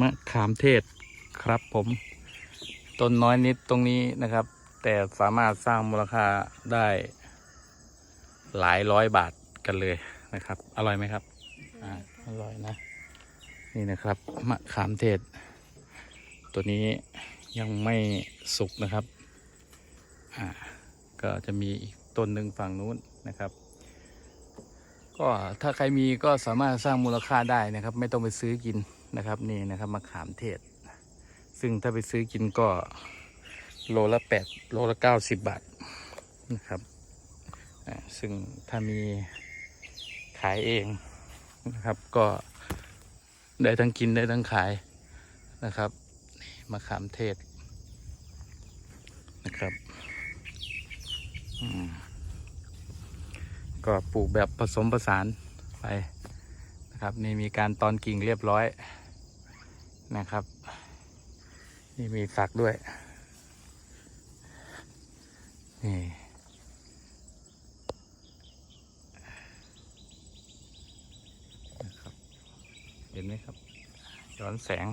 มะขามเทศครับผมต้นน้อยนิดตรงนี้นะครับ แต่สามารถสร้างมูลค่าได้หลายร้อยบาทกันเลยนะครับ อร่อยไหมครับอ่าอร่อยนะ นี่นะครับมะขามเทศ ตัวนี้ยังไม่สุกนะครับอ่าก็จะมีอีกต้นหนึ่งฝั่งนู้นนะครับ ก็ถ้าใครมีก็สามารถสร้างมูลค่าได้นะครับ ไม่ต้องไปซื้อกิน นะครับนี่นะครับมะขามเทศ ซึ่งถ้าไปซื้อกินก็โลละแปดโลละเก้าสิบบาทนะครับซึ่งถ้ามีขายเองนะครับก็ได้ทั้งกินได้ทั้งขายนะครับมะขามเทศนะครับก็ปลูกแบบผสมผสานไปนะครับนี่มีการตอนกิ่งเรียบร้อย นะครับ นี่มีฝักด้วย นี่นะครับ เห็นไหมครับ ย้อนแสง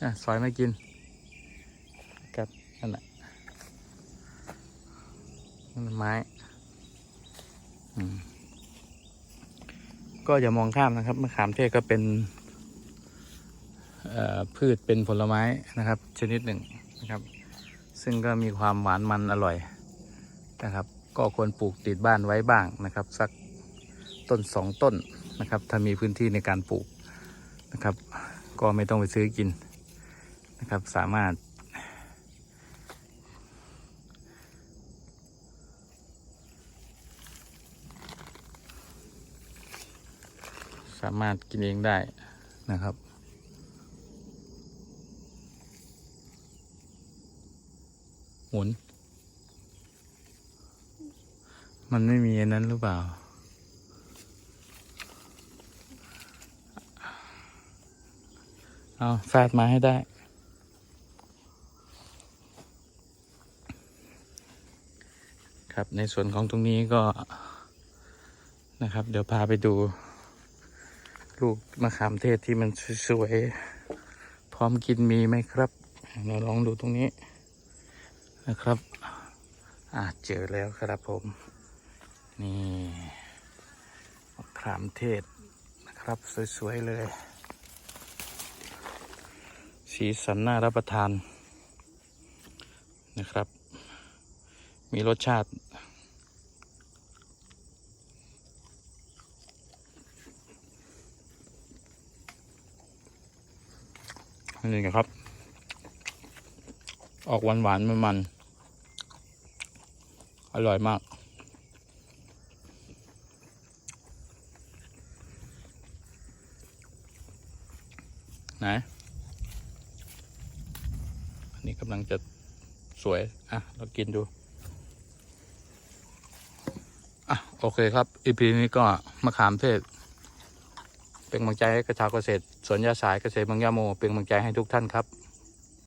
อะซอยไม่กินกับนั่นแหละนั่นไม้ อืม ก็อย่ามองข้ามนะครับมะขามเทศก็เป็นพืชเป็นผลไม้นะครับ ชนิดหนึ่งนะครับ ซึ่งก็มีความหวานมันอร่อยนะครับ ก็ควรปลูกติดบ้านไว้บ้างนะครับ สักต้นสองต้นนะครับ ถ้ามีพื้นที่ในการปลูกนะครับ ก็ไม่ต้องไปซื้อกินนะครับ สามารถ สามารถกินเองได้นะครับ หมุน มันไม่มีอันนั้นหรือเปล่า เอาฟาดมาให้ได้ครับในส่วนของตรงนี้ก็นะครับ เดี๋ยวพาไปดู ลูกมะขามเทศที่มันสวยๆ พร้อมกินมีไหมครับเราลองดูตรงนี้นะครับอ่าเจอแล้วครับผม นี่มะขามเทศนะครับสวยๆเลย สีสันน่ารับประทานนะครับ มีรสชาติ นี่นะครับ ออกหวานหวานมันมันๆอร่อยมาก ไหนอันนี้กำลังจะสวย อะ เรากินดู อะ โอเคครับ อีพีนี้ก็มะขามเทศ เป็นกำลังใจให้กระชาวเกษตรสวนยาสายเกษตรบางยาโม เป็นกำลังใจให้ทุกท่านครับ